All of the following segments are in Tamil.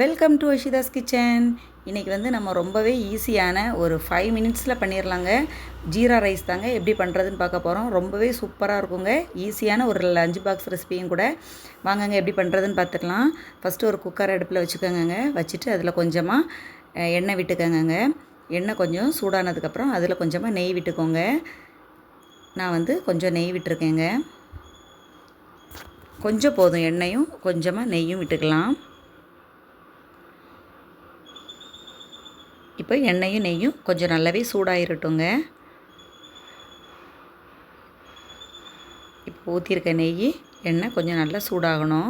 வெல்கம் டு அஷிதாஸ் கிச்சன் இன்றைக்கி வந்து நம்ம ரொம்பவே ஈஸியான ஒரு ஃபைவ் மினிட்ஸில் பண்ணிடலாங்க ஜீரா ரைஸ் தாங்க. எப்படி பண்ணுறதுன்னு பார்க்க போகிறோம் ரொம்பவே சூப்பராக இருக்குங்க. ஈஸியான ஒரு லஞ்ச் பாக்ஸ் ரெசிபியும் கூட. வாங்கங்க எப்படி பண்ணுறதுன்னு பார்த்துக்கலாம் ஃபஸ்ட்டு ஒரு குக்கர் அடுப்பில் வச்சுக்கோங்கங்க. வச்சுட்டு அதில் கொஞ்சமாக எண்ணெய் விட்டுக்கோங்கங்க. எண்ணெய் கொஞ்சம் சூடானதுக்கப்புறம் அதில் கொஞ்சமாக நெய் விட்டுக்கோங்க. நான் வந்து கொஞ்சம் நெய் விட்டுருக்கேங்க. கொஞ்சம் போதும். எண்ணெயும் கொஞ்சமாக நெய்யும் விட்டுக்கலாம். இப்போ எண்ணெயும் நெய்யும். கொஞ்சம் நல்லாவே சூடாயிருட்டுங்க. இப்போ ஊற்றிருக்க நெய் எண்ணெய் கொஞ்சம் நல்லா சூடாகணும்.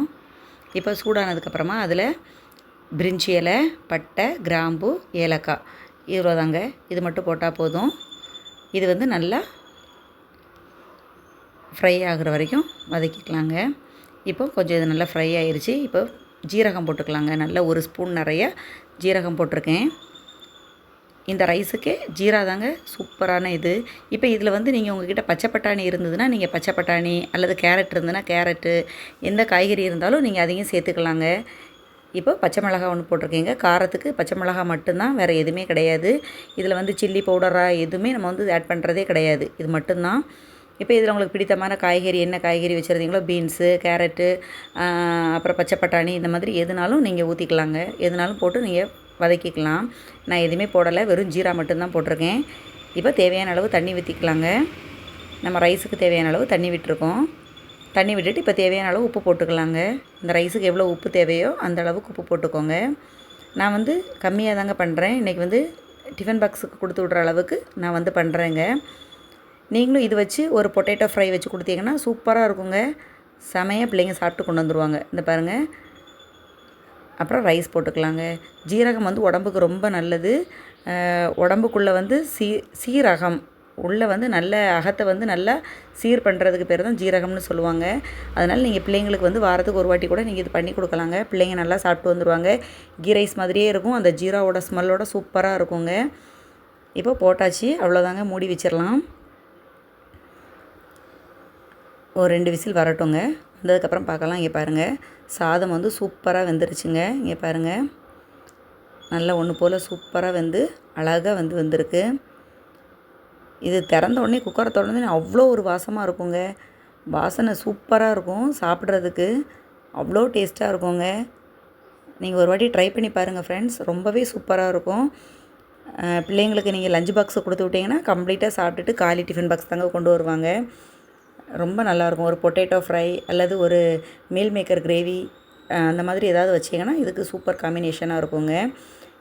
இப்போ சூடானதுக்கப்புறமா அதில் பிரிஞ்சி இலை பட்டை கிராம்பு ஏலக்காய். இவ்வளோதாங்க. இது மட்டும் போட்டால் போதும். இது வந்து நல்லா ஃப்ரை ஆகுற வரைக்கும் வதக்கிக்கலாங்க. இப்போ கொஞ்சம் இது நல்லா ஃப்ரை ஆயிடுச்சு இப்போ ஜீரகம் போட்டுக்கலாங்க. நல்லா ஒரு ஸ்பூன் நிறைய ஜீரகம் போட்டிருக்கேன். இந்த ரைஸுக்கு ஜீரா தாங்க சூப்பரான இது. இப்போ இதில் வந்து நீங்கள் உங்ககிட்ட பச்சை பட்டாணி இருந்ததுன்னா நீங்கள் பச்சை பட்டாணி அல்லது கேரட் இருந்ததுன்னா கேரட்டு எந்த காய்கறி இருந்தாலும் நீங்கள் அதையும் சேர்த்துக்கலாங்க. இப்போ பச்சை மிளகா ஒன்று போட்டிருக்கீங்க. காரத்துக்கு பச்சை மிளகாய் மட்டும்தான் வேறு எதுவுமே கிடையாது. இதில் வந்து சில்லி பவுடராக எதுவுமே நம்ம வந்து ஆட் பண்ணுறதே கிடையாது. இது மட்டும்தான். இப்போ இதில் உங்களுக்கு பிடித்தமான காய்கறி என்ன காய்கறி வச்சுருந்தீங்களோ பீன்ஸு கேரட்டு அப்புறம் பச்சை பட்டாணி இந்த மாதிரி எதுனாலும் நீங்கள் ஊற்றிக்கலாங்க எதுனாலும் போட்டு நீங்கள் வதக்கிக்கலாம். நான் எதுவுமே போடலை. வெறும் ஜீரா மட்டும்தான் போட்டிருக்கேன். இப்போ தேவையான அளவு தண்ணி ஊற்றிக்கலாங்க நம்ம ரைஸுக்கு தேவையான அளவு தண்ணி விட்டுருக்கோம். தண்ணி விட்டுட்டு இப்போ தேவையான அளவு உப்பு போட்டுக்கலாங்க. இந்த ரைஸுக்கு எவ்வளோ உப்பு தேவையோ அந்த அளவுக்கு உப்பு போட்டுக்கோங்க. நான் வந்து கம்மியாக தாங்க பண்ணுறேன். இன்றைக்கி வந்து டிஃபன் பாக்ஸுக்கு கொடுத்து விட்ற அளவுக்கு நான் வந்து பண்ணுறேங்க. நீங்களும் இது வச்சு ஒரு பொட்டேட்டோ ஃப்ரை வச்சு கொடுத்தீங்கன்னா சூப்பராக இருக்குங்க. செமையாக பிள்ளைங்க சாப்பிட்டு கொண்டு வந்துடுவாங்க இந்த பாருங்கள் அப்புறம் ரைஸ் போட்டுக்கலாங்க. ஜீரகம் வந்து உடம்புக்கு ரொம்ப நல்லது. உடம்புக்குள்ளே வந்து சீ சீரகம் உள்ளே வந்து நல்ல அகத்தை வந்து நல்லா சீர் பண்ணுறதுக்கு பேர் தான் ஜீரகம்னு சொல்லுவாங்க. அதனால் நீங்கள் பிள்ளைங்களுக்கு வந்து வாரத்துக்கு ஒரு வாட்டி கூட நீங்கள் இது பண்ணி கொடுக்கலாங்க. பிள்ளைங்க நல்லா சாப்பிட்டு வந்துடுவாங்க கீ ரைஸ் மாதிரியே இருக்கும். அந்த ஜீராவோட ஸ்மெல்லோட சூப்பராக இருக்குங்க. இப்போ போட்டாச்சு. அவ்வளோதாங்க. மூடி வச்சிடலாம். ஒரு ரெண்டு விசில் வரட்டுங்க. வந்ததுக்கப்புறம் பார்க்கலாம். இங்கே பாருங்கள் சாதம் வந்து சூப்பராக வெந்துருச்சுங்க. இங்கே பாருங்கள் நல்லா ஒன்று போல் சூப்பராக வெந்து அழகாக வந்து வந்திருக்கு. இது திறந்த உடனே குக்கரை திறந்தோடனே அவ்வளோ ஒரு வாசமாக இருக்குங்க. வாசனை சூப்பராக இருக்கும் சாப்பிட்றதுக்கு. அவ்வளோ டேஸ்ட்டாக இருக்குங்க. நீங்கள் ஒரு வாட்டி ட்ரை பண்ணி பாருங்கள் ஃப்ரெண்ட்ஸ் ரொம்பவே சூப்பராக இருக்கும். பிள்ளைங்களுக்கு நீங்கள் லஞ்ச் பாக்ஸை கொடுத்து விட்டிங்கன்னா கம்ப்ளீட்டாக சாப்பிட்டுட்டு காலி டிஃபன் பாக்ஸ் தாங்க கொண்டு வருவாங்க. ரொம்ப நல்லாயிருக்கும். ஒரு பொட்டேட்டோ ஃப்ரை அல்லது ஒரு மீல் மேக்கர் கிரேவி அந்த மாதிரி ஏதாவது வச்சிங்கன்னா இதுக்கு சூப்பர் காம்பினேஷனாக இருக்குங்க.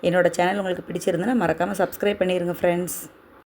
என்னோடய சேனல் உங்களுக்கு பிடிச்சிருந்துன்னா மறக்காமல் சப்ஸ்கிரைப் பண்ணிடுங்க ஃப்ரெண்ட்ஸ்.